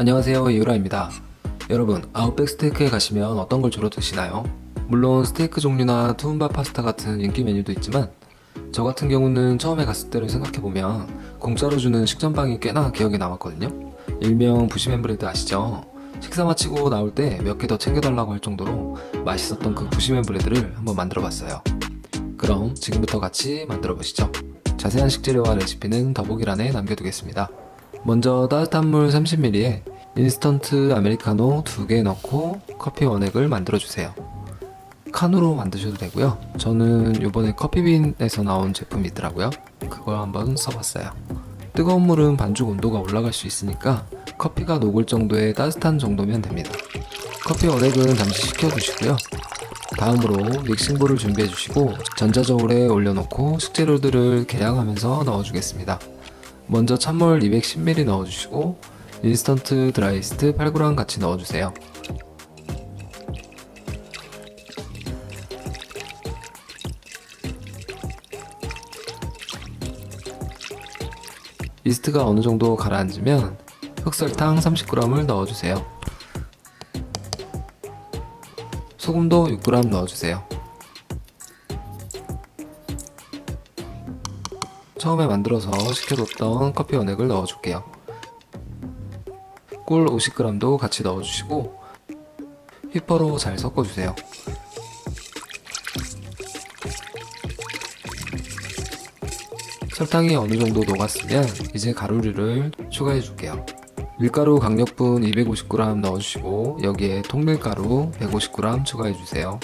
안녕하세요 이유라입니다. 여러분 아웃백 스테이크에 가시면 어떤 걸 주로 드시나요? 물론 스테이크 종류나 투움바 파스타 같은 인기 메뉴도 있지만 저 같은 경우는 처음에 갔을 때를 생각해보면 공짜로 주는 식전빵이 꽤나 기억에 남았거든요. 일명 부시맨브레드 아시죠? 식사 마치고 나올 때 몇 개 더 챙겨달라고 할 정도로 맛있었던 그 부시맨브레드를 한번 만들어봤어요. 그럼 지금부터 같이 만들어보시죠. 자세한 식재료와 레시피는 더보기란에 남겨두겠습니다. 먼저 따뜻한 물 30ml에 인스턴트 아메리카노 2개 넣고 커피 원액을 만들어 주세요. 칸으로 만드셔도 되고요. 저는 이번에 커피빈에서 나온 제품이 있더라고요. 그걸 한번 써봤어요. 뜨거운 물은 반죽 온도가 올라갈 수 있으니까 커피가 녹을 정도의 따뜻한 정도면 됩니다. 커피 원액은 잠시 식혀두시고요. 다음으로 믹싱볼을 준비해 주시고 전자저울에 올려놓고 식재료들을 계량하면서 넣어주겠습니다. 먼저 찬물 210ml 넣어주시고 인스턴트 드라이스트 8g 같이 넣어주세요. 이스트가 어느 정도 가라앉으면 흑설탕 30g을 넣어주세요. 소금도 6g 넣어주세요. 처음에 만들어서 식혀뒀던 커피 원액을 넣어줄게요. 꿀 50g도 같이 넣어주시고 휘퍼로 잘 섞어주세요. 설탕이 어느 정도 녹았으면 이제 가루류를 추가해 줄게요. 밀가루 강력분 250g 넣어주시고 여기에 통밀가루 150g 추가해 주세요.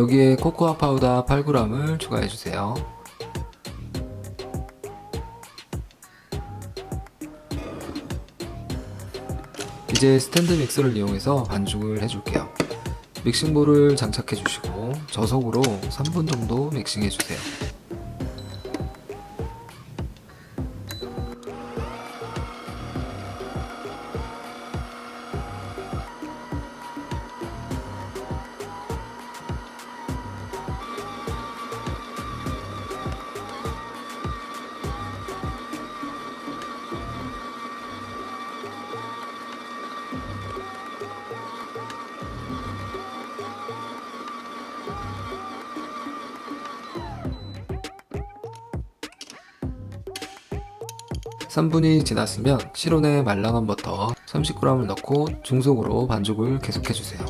여기에 코코아 파우더 8g을 추가해 주세요. 이제 스탠드 믹서를 이용해서 반죽을 해줄게요. 믹싱볼을 장착해 주시고 저속으로 3분 정도 믹싱해 주세요. 삼분이 지났으면 실온에 말랑한 버터 30g을 넣고 중속으로 반죽을 계속해 주세요.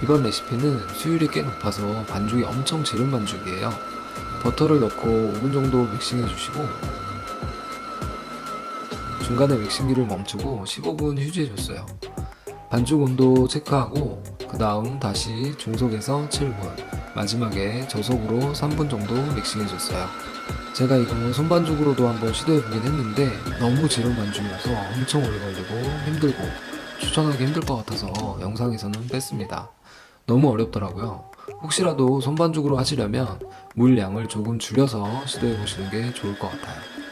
이번 레시피는 수율이 꽤 높아서 반죽이 엄청 지른 반죽이에요. 버터를 넣고 5분 정도 믹싱해 주시고 중간에 믹싱기를 멈추고 15분 휴지해 줬어요. 반죽 온도 체크하고 그 다음 다시 중속에서 7분 마지막에 저속으로 3분 정도 믹싱해 줬어요. 제가 이거 손반죽으로도 한번 시도해 보긴 했는데 너무 지른 반죽이어서 엄청 오래 걸리고 힘들고 추천하기 힘들 것 같아서 영상에서는 뺐습니다. 너무 어렵더라고요. 혹시라도 손반죽으로 하시려면 물 양을 조금 줄여서 시도해 보시는 게 좋을 것 같아요.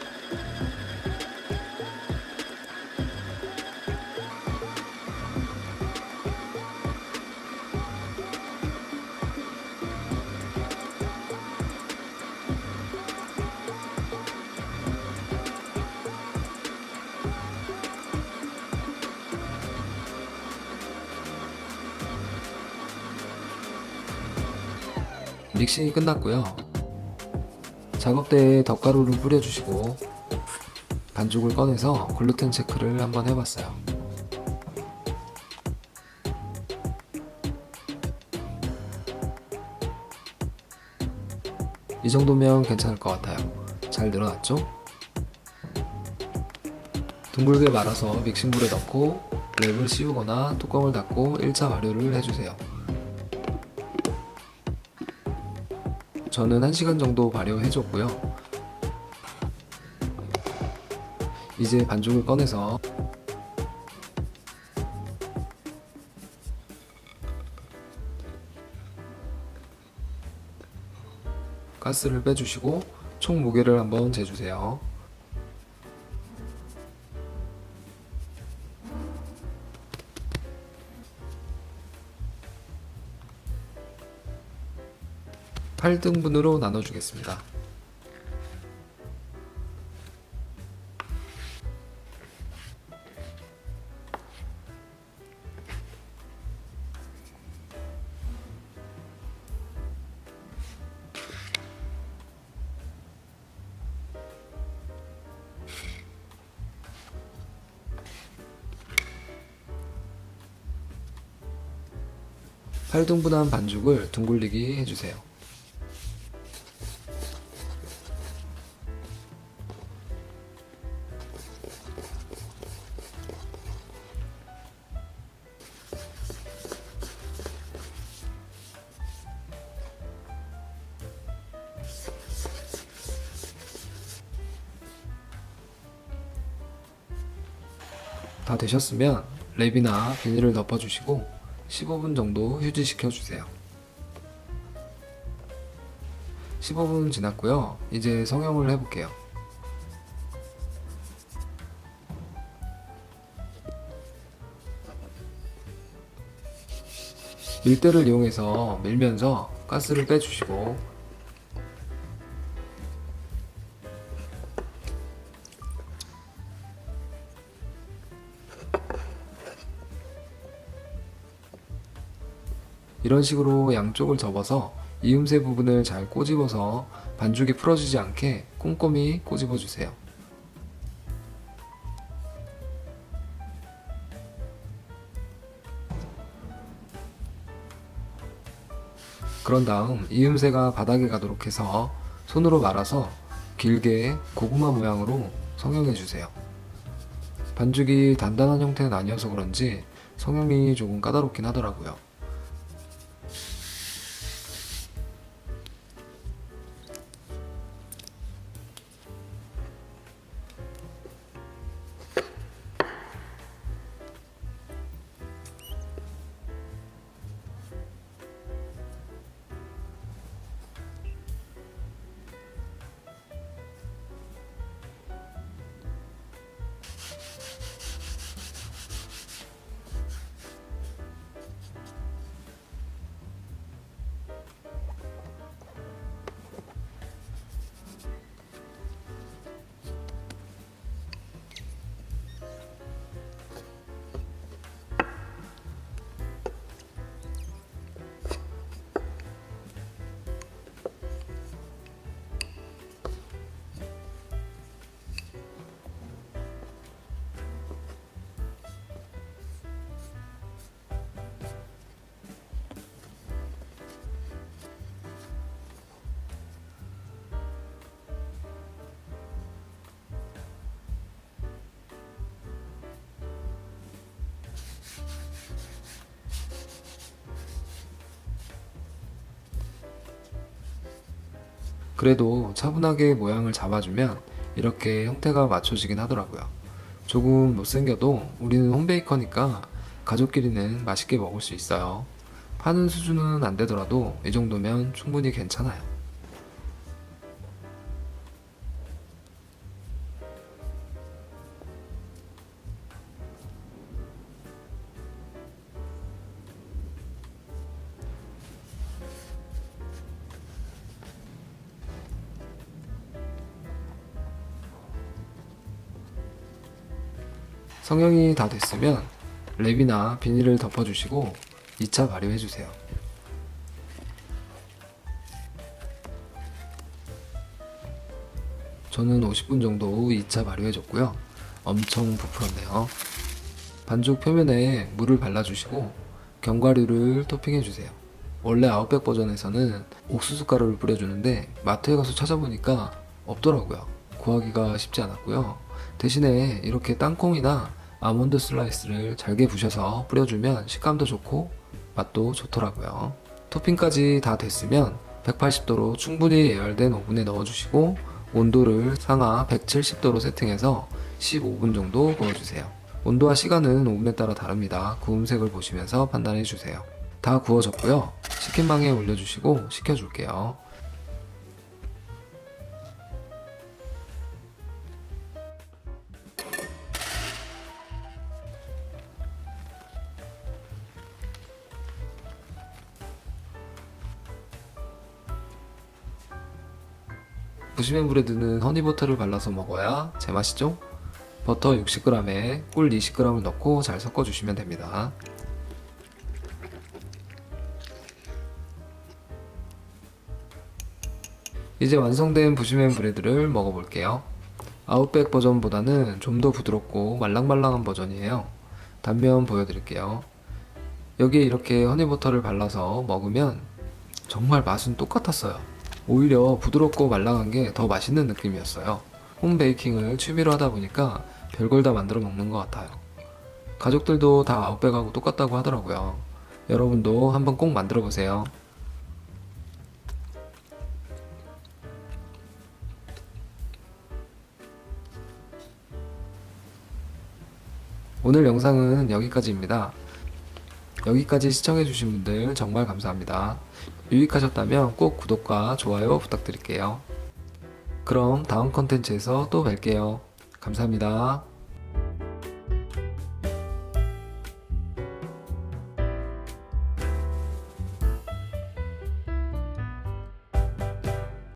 믹싱이 끝났고요. 작업대에 덧가루를 뿌려주시고 반죽을 꺼내서 글루텐 체크를 한번 해봤어요. 이 정도면 괜찮을 것 같아요. 잘 늘어났죠? 둥글게 말아서 믹싱볼에 넣고 랩을 씌우거나 뚜껑을 닫고 1차 발효를 해주세요. 저는 1시간 정도 발효해줬고요. 이제 반죽을 꺼내서 가스를 빼주시고 총 무게를 한번 재주세요. 팔등분으로 나눠주겠습니다. 팔등분한 반죽을 둥글리기 해주세요. 다 되셨으면 랩이나 비닐을 덮어주시고 15분 정도 휴지시켜 주세요. 15분 지났고요. 이제 성형을 해볼게요. 밀대를 이용해서 밀면서 가스를 빼주시고 이런 식으로 양쪽을 접어서 이음새 부분을 잘 꼬집어서 반죽이 풀어지지 않게 꼼꼼히 꼬집어 주세요. 그런 다음 이음새가 바닥에 가도록 해서 손으로 말아서 길게 고구마 모양으로 성형해 주세요. 반죽이 단단한 형태는 아니어서 그런지 성형이 조금 까다롭긴 하더라고요. 그래도 차분하게 모양을 잡아주면 이렇게 형태가 맞춰지긴 하더라고요. 조금 못생겨도 우리는 홈베이커니까 가족끼리는 맛있게 먹을 수 있어요. 파는 수준은 안 되더라도 이 정도면 충분히 괜찮아요. 성형이 다 됐으면 랩이나 비닐을 덮어주시고 2차 발효해주세요. 저는 50분 정도 2차 발효해줬고요. 엄청 부풀었네요. 반죽 표면에 물을 발라주시고 견과류를 토핑해주세요. 원래 아웃백 버전에서는 옥수수 가루를 뿌려주는데 마트에 가서 찾아보니까 없더라고요. 구하기가 쉽지 않았고요. 대신에 이렇게 땅콩이나 아몬드 슬라이스를 잘게 부셔서 뿌려주면 식감도 좋고 맛도 좋더라고요. 토핑까지 다 됐으면 180도로 충분히 예열된 오븐에 넣어주시고 온도를 상하 170도로 세팅해서 15분 정도 구워주세요. 온도와 시간은 오븐에 따라 다릅니다. 구움색을 보시면서 판단해 주세요. 다 구워졌고요. 치킨방에 올려주시고 식혀줄게요. 부시맨 브레드는 허니버터를 발라서 먹어야 제맛이죠? 버터 60g에 꿀 20g을 넣고 잘 섞어주시면 됩니다. 이제 완성된 부시맨 브레드를 먹어볼게요. 아웃백 버전보다는 좀 더 부드럽고 말랑말랑한 버전이에요. 단면 보여드릴게요. 여기에 이렇게 허니버터를 발라서 먹으면 정말 맛은 똑같았어요. 오히려 부드럽고 말랑한 게 더 맛있는 느낌이었어요. 홈 베이킹을 취미로 하다 보니까 별걸 다 만들어 먹는 것 같아요. 가족들도 다 아웃백하고 똑같다고 하더라고요. 여러분도 한번 꼭 만들어 보세요. 오늘 영상은 여기까지입니다. 여기까지 시청해주신 분들 정말 감사합니다. 유익하셨다면 꼭 구독과 좋아요 부탁드릴게요. 그럼 다음 컨텐츠에서 또 뵐게요. 감사합니다.